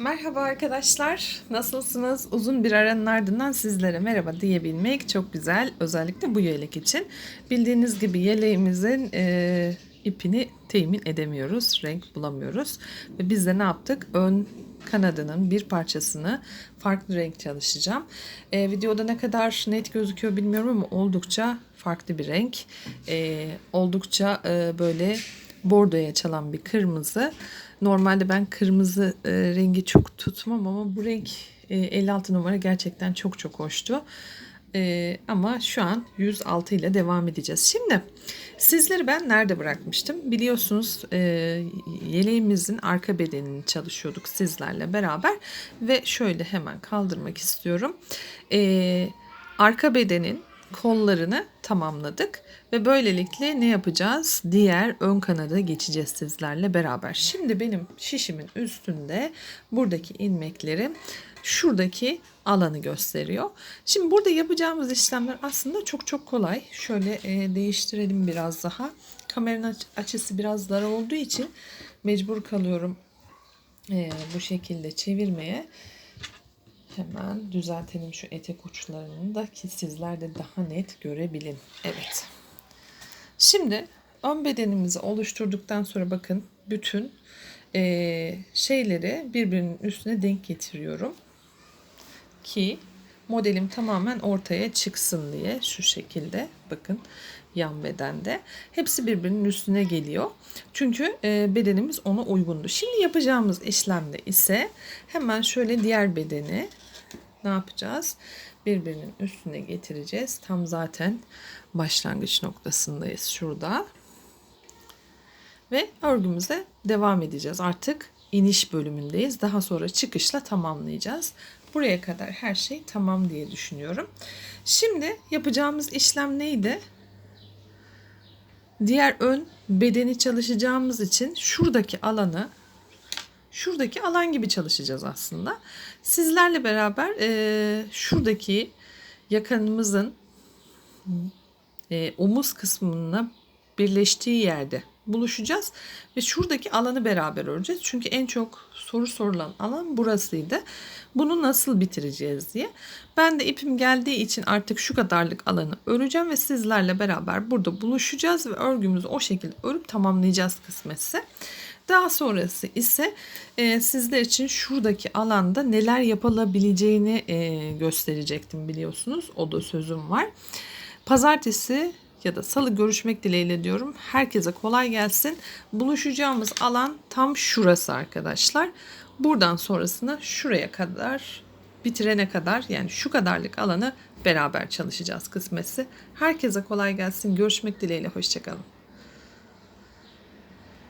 Merhaba arkadaşlar. Nasılsınız? Uzun bir aranın ardından sizlere merhaba diyebilmek çok güzel. Özellikle bu yelek için. Bildiğiniz gibi yeleğimizin e, ipini temin edemiyoruz. Renk bulamıyoruz. Ve biz de ne yaptık? Ön kanadının bir parçasını farklı renk çalışacağım. E, videoda ne kadar net gözüküyor bilmiyorum ama oldukça farklı bir renk. E, oldukça e, böyle bordoya çalan bir kırmızı. Normalde ben kırmızı e, rengi çok tutmam ama bu renk e, 56 numara gerçekten çok çok hoştu. E, ama şu an 106 ile devam edeceğiz. Şimdi sizleri ben nerede bırakmıştım? Biliyorsunuz e, yeleğimizin arka bedenini çalışıyorduk sizlerle beraber ve şöyle hemen kaldırmak istiyorum. E, arka bedenin kollarını tamamladık ve böylelikle ne yapacağız? Diğer ön kanada geçeceğiz sizlerle beraber. Şimdi benim şişimin üstünde buradaki ilmeklerim şuradaki alanı gösteriyor. Şimdi burada yapacağımız işlemler aslında çok çok kolay. Şöyle e, değiştirelim biraz daha. Kameranın aç- açısı biraz dar olduğu için mecbur kalıyorum e, bu şekilde çevirmeye. Hemen düzeltelim şu etek uçlarını da ki sizler de daha net görebilin. Evet. Şimdi ön bedenimizi oluşturduktan sonra bakın bütün eee, şeyleri birbirinin üstüne denk getiriyorum. Ki modelim tamamen ortaya çıksın diye şu şekilde bakın yan bedende. Hepsi birbirinin üstüne geliyor. Çünkü e, bedenimiz ona uygundu. Şimdi yapacağımız işlemde ise hemen şöyle diğer bedeni ne yapacağız? Birbirinin üstüne getireceğiz. Tam zaten başlangıç noktasındayız şurada. Ve örgümüze devam edeceğiz. Artık iniş bölümündeyiz. Daha sonra çıkışla tamamlayacağız. Buraya kadar her şey tamam diye düşünüyorum. Şimdi yapacağımız işlem neydi? Diğer ön bedeni çalışacağımız için şuradaki alanı şuradaki alan gibi çalışacağız aslında. Sizlerle beraber e, şuradaki yakanımızın e, omuz kısmına birleştiği yerde buluşacağız ve şuradaki alanı beraber öreceğiz. Çünkü en çok soru sorulan alan burasıydı. Bunu nasıl bitireceğiz diye. Ben de ipim geldiği için artık şu kadarlık alanı öreceğim ve sizlerle beraber burada buluşacağız ve örgümüzü o şekilde örüp tamamlayacağız kısmetse. Daha sonrası ise e, sizler için şuradaki alanda neler yapılabileceğini e, gösterecektim biliyorsunuz. O da sözüm var. Pazartesi ya da salı görüşmek dileğiyle diyorum. Herkese kolay gelsin. Buluşacağımız alan tam şurası arkadaşlar. Buradan sonrasını şuraya kadar bitirene kadar yani şu kadarlık alanı beraber çalışacağız kısmetse. Herkese kolay gelsin. Görüşmek dileğiyle. Hoşçakalın.